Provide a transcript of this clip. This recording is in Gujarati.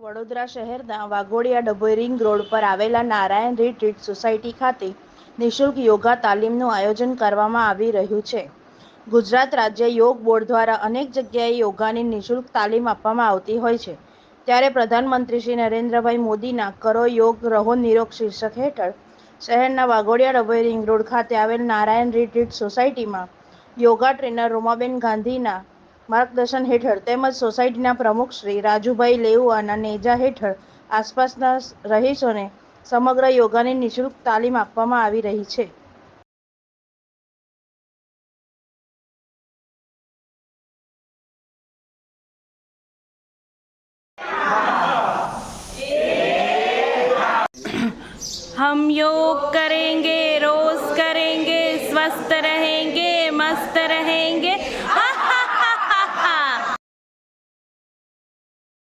વડોદરા શહેરના વાઘોડિયા ડભોઈ રિંગ રોડ પર આવેલા નારાયણ રીટ્રીટ સોસાયટી ખાતે નિઃશુલ્ક યોગા તાલીમનું આયોજન કરવામાં આવી રહ્યું છે. ગુજરાત રાજ્ય યોગ બોર્ડ દ્વારા અનેક જગ્યાએ યોગાની નિઃશુલ્ક તાલીમ આપવામાં આવતી હોય છે. ત્યારે પ્રધાનમંત્રી શ્રી નરેન્દ્રભાઈ મોદીના કરો યોગ રહો નિરોગ શીર્ષક હેઠળ શહેરના વાઘોડિયા ડભોઈ રિંગ રોડ ખાતે આવેલ નારાયણ રીટ્રીટ સોસાયટીમાં યોગા ટ્રેનર રોમાબેન ગાંધીના માર્ગદર્શન હેઠળ તેમજ સોસાયટીના પ્રમુખ શ્રી રાજુભાઈ લેઉવાના નેજા હેઠળ આસપાસના રહીશોને સમગ્ર યોગાની નિઃશુલ્ક તાલીમ આપવામાં આવી રહી છે हम योग करेंगे रोज करेंगे स्वस्थ रहेंगे मस्त रहेंगे